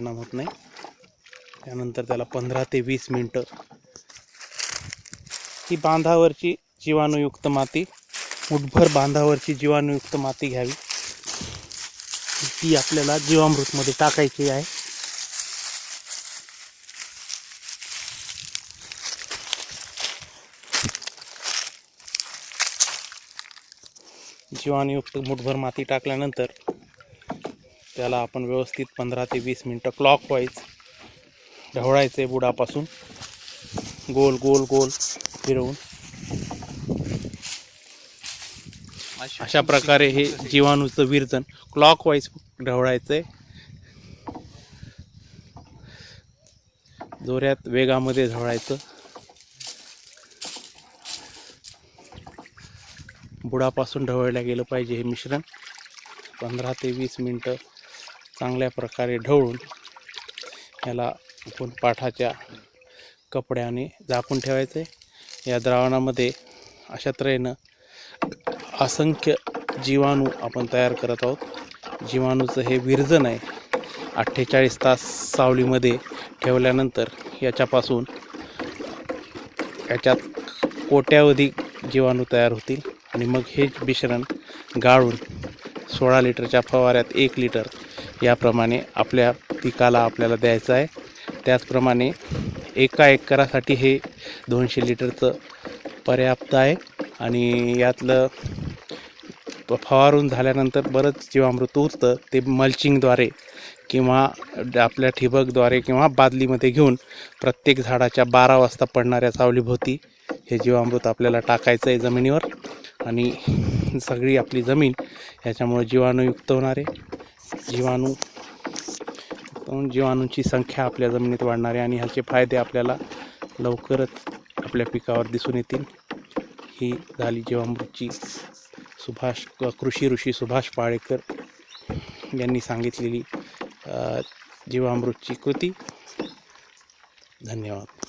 परिणाम होत नाही. त्यानंतर त्याला पंधरा ते वीस मिनटं ही बांधावरची जीवाणुयुक्त माती मुठभर बांधावरची जीवाणुयुक्त माती घ्यावी. ती आपल्याला जीवामृतमध्ये टाकायची आहे. जीवाणुयुक्त मुठभर माती टाकल्यानंतर त्याला आपण व्यवस्थित पंधरा ते वीस मिनटं क्लॉकवाईज ढवळायचं आहे बुडापासून. गोल गोल गोल फिरवून. अशा प्रकारे हे जीवाणूचं विरजन क्लॉकवाईज ढवळायचं आहे जोऱ्यात वेगामध्ये ढवळायचं. बुडापासून ढवळलं गेलं पाहिजे हे मिश्रण. पंधरा ते वीस मिनटं चांगल्या प्रकारे ढवळून याला आपण पाठाच्या कपड्याने झाकून ठेवायचं. आहे या द्रावणामध्ये अशा तऱ्हेनं असंख्य जीवाणू आपण तयार करत आहोत. जीवाणूचं हे विरजन आहे. अठ्ठेचाळीस तास सावलीमध्ये ठेवल्यानंतर याच्यापासून याच्यात कोट्यावधी जीवाणू तयार होतील आणि मग हे मिश्रण गाळून सोळा लिटरच्या फवाऱ्यात एक लिटर याप्रमाणे आपल्या पिकाला आपल्याला द्यायचं आहे. त्याचप्रमाणे एका एकरासाठी हे दोनशे लिटरचं पर्याप्त आहे. आणि यातलं फवारून झाल्यानंतर बरंच जीवामृत उरतं. ते मल्चिंगद्वारे किंवा आपल्या ठिबकद्वारे किंवा बादलीमध्ये घेऊन प्रत्येक झाडाच्या बारा वाजता पडणाऱ्या सावलीभोवती हे जीवामृत आपल्याला टाकायचं आहे जमिनीवर. आणि सगळी आपली जमीन ह्याच्यामुळे जीवाणूयुक्त होणार आहे. जीवाणू. जीवाणूंची संख्या आपल्या जमिनीत वाढणार आहे आणि ह्याचे फायदे आपल्याला लवकरच आपल्या पिकावर दिसून येतील. ही झाली जीवामृतची सुभाष कृषी ऋषी सुभाष पाळेकर यांनी सांगितलेली जीवामृतची कृती. धन्यवाद.